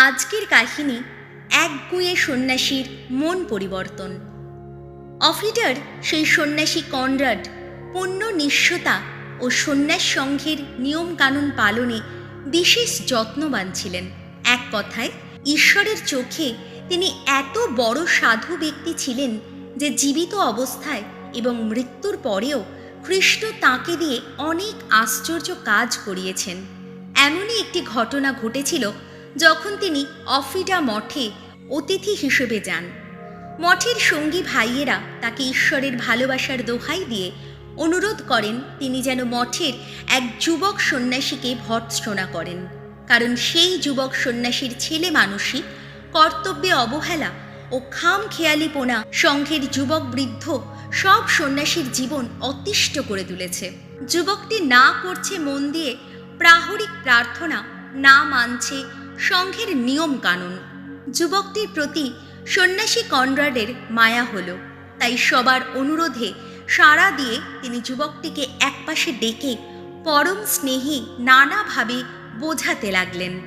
আজকের কাহিনী এক গুঁয়ে সন্ন্যাসীর মন পরিবর্তন। অফিটার সেই সন্ন্যাসী কনরাড পূর্ণ নিঃস্বতা ও সন্ন্যাস সংঘের নিয়মকানুন পালনে বিশেষ যত্নবান ছিলেন। এক কথায়, ঈশ্বরের চোখে তিনি এত বড় সাধু ব্যক্তি ছিলেন যে জীবিত অবস্থায় এবং মৃত্যুর পরেও খ্রিস্ট তাঁকে দিয়ে অনেক আশ্চর্য কাজ করিয়েছেন। এমনই একটি ঘটনা ঘটেছিল যখন তিনি অফিডা মঠে অতিথি হিসেবে যান। মঠের সঙ্গী ভাইয়েরা তাকে ঈশ্বরের ভালোবাসার দোহাই দিয়ে অনুরোধ করেন, তিনি যেন মঠের এক যুবক সন্ন্যাসীকে ভর্ৎসনা করেন। কারণ সেই যুবক সন্ন্যাসীর ছেলে মানুষই কর্তব্যে অবহেলা ও খাম খেয়ালিপোনা সংঘের যুবক বৃদ্ধ সব সন্ন্যাসীর জীবন অতিষ্ঠ করে তুলেছে। যুবকটি না করছে মন দিয়ে প্রাহরিক প্রার্থনা না মানছে সংঘের নিয়ম কানুন। যুবকটির প্রতি সন্ন্যাসী কনরাডের মায়া হল। তাই সবার অনুরোধে সাড়া দিয়ে তিনি যুবকটিকে একপাশে ডেকে পরম স্নেহে নানাভাবে বোঝাতে লাগলেন।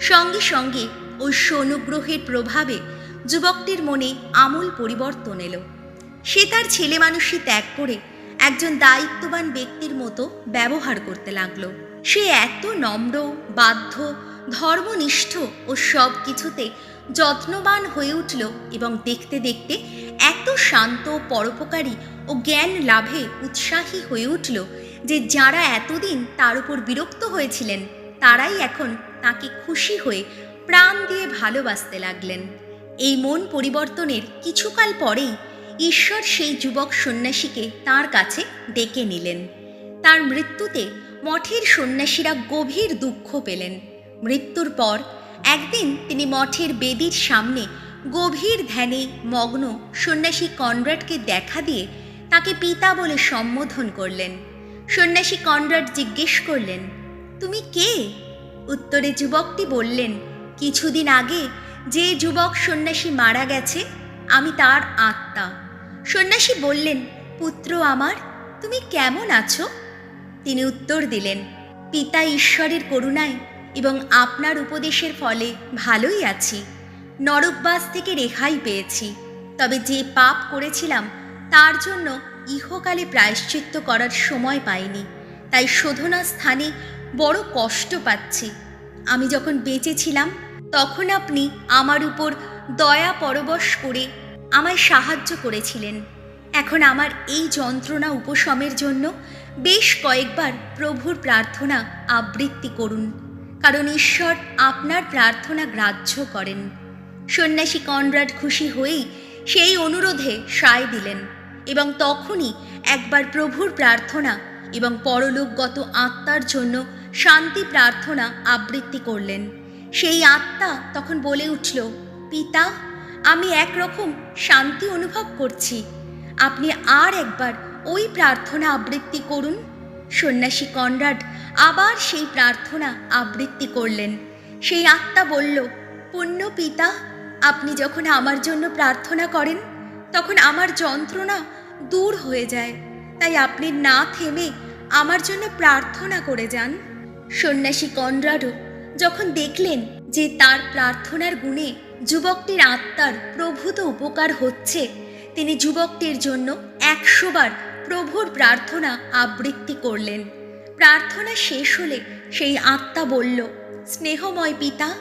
সঙ্গে সঙ্গে ওই অনুগ্রহের প্রভাবে যুবকটির মনে আমূল পরিবর্তন এলো। সে তার ছেলে মানুষই ত্যাগ করে একজন দায়িত্ববান ব্যক্তির মতো ব্যবহার করতে লাগল। সে এত নম্র, বাধ্য ধর্মনিষ্ঠ ও সব কিছুতে যত্নবান হয়ে উঠল এবং দেখতে দেখতে এত শান্ত, পরোপকারী ও জ্ঞান লাভে উৎসাহী হয়ে উঠল যে যারা এতদিন তার উপর বিরক্ত হয়েছিলেন, তারাই এখন তাকে খুশি হয়ে প্রাণ দিয়ে ভালোবাসতে লাগলেন। এই মন পরিবর্তনের কিছুকাল পরেই ঈশ্বর সেই যুবক সন্ন্যাসীকে তার কাছে ডেকে নিলেন। তার মৃত্যুতে মঠের সন্ন্যাসীরা গভীর দুঃখ পেলেন। মৃত্যুর পর একদিন তিনি মঠের বেদির সামনে গভীর ধ্যানে মগ্ন সন্ন্যাসী কনরাডকে দেখা দিয়ে তাকে পিতা বলে সম্বোধন করলেন। সন্ন্যাসী কনরাড জিজ্ঞেস করলেন, তুমি কে? উত্তরে যুবকটি বললেন, কিছুদিন আগে যে যুবক সন্ন্যাসী মারা গেছে, আমি তার আত্মা। সন্ন্যাসী বললেন, পুত্র আমার, তুমি কেমন আছো? তিনি উত্তর দিলেন, পিতা ঈশ্বরের করুণায় এবং আপনার উপদেশের ফলে ভালোই আছি। নরকবাস থেকে রেহাই পেয়েছি। তবে যে পাপ করেছিলাম, তার জন্য ইহকালে প্রায়শ্চিত্ত করার সময় পাইনি। তাই শোধনা স্থানে বড় কষ্ট পাচ্ছি। আমি যখন বেঁচে ছিলাম তখন আপনি আমার উপর দয়া পরবশ করে আমায় সাহায্য করেছিলেন। এখন আমার এই যন্ত্রণা উপশমের জন্য বেশ কয়েকবার প্রভুর প্রার্থনা আবৃত্তি করুন। কারণ ঈশ্বর আপনার প্রার্থনা গ্রাহ্য করেন। সন্ন্যাসী কনরাড খুশি হয়েই সেই অনুরোধে সায় দিলেন এবং তখনই একবার প্রভুর প্রার্থনা এবং পরলোকগত আত্মার জন্য শান্তি প্রার্থনা আবৃত্তি করলেন। সেই আত্মা তখন বলে উঠল, পিতা, আমি একরকম শান্তি অনুভব করছি। আপনি আর একবার ওই প্রার্থনা আবৃত্তি করুন। সন্ন্যাসী কনরাড আবার সেই প্রার্থনা আবৃত্তি করলেন। সেই আত্মা বলল, পুণ্য পিতা, আপনি যখন আমার জন্য প্রার্থনা করেন, তখন আমার যন্ত্রণা দূর হয়ে যায়। তাই আপনি না থেমে আমার জন্য প্রার্থনা করে যান। সন্ন্যাসী কনরাডও যখন দেখলেন যে তার প্রার্থনার গুণে যুবকটির আত্মার প্রভূত উপকার হচ্ছে, তিনি যুবকটির জন্য একশোবার প্রভুর প্রার্থনা আবৃত্তি করলেন। প্রার্থনা শেষ হলে সেই আত্মা বলল, স্নেহময় পিতা,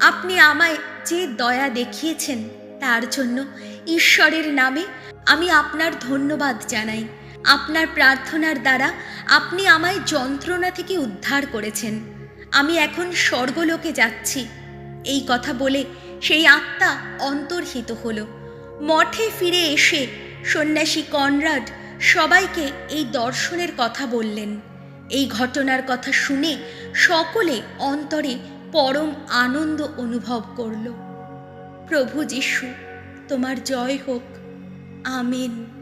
আপনি আমায় যে দয়া দেখিয়েছেন, তার জন্য ঈশ্বরের নামে আমি আপনার ধন্যবাদ জানাই। আপনার প্রার্থনার দ্বারা আপনি আমায় যন্ত্রণা থেকে উদ্ধার করেছেন। আমি এখন স্বর্গলোকে যাচ্ছি। এই কথা বলে সেই আত্মা অন্তর্হিত হল। মঠে ফিরে এসে সন্ন্যাসী কনরাড সবাইকে এই দর্শনের কথা বললেন। এই ঘটনার কথা শুনে সকলে অন্তরে পরম আনন্দ অনুভব করল। প্রভু যিশু, তোমার জয় হোক। আমেন।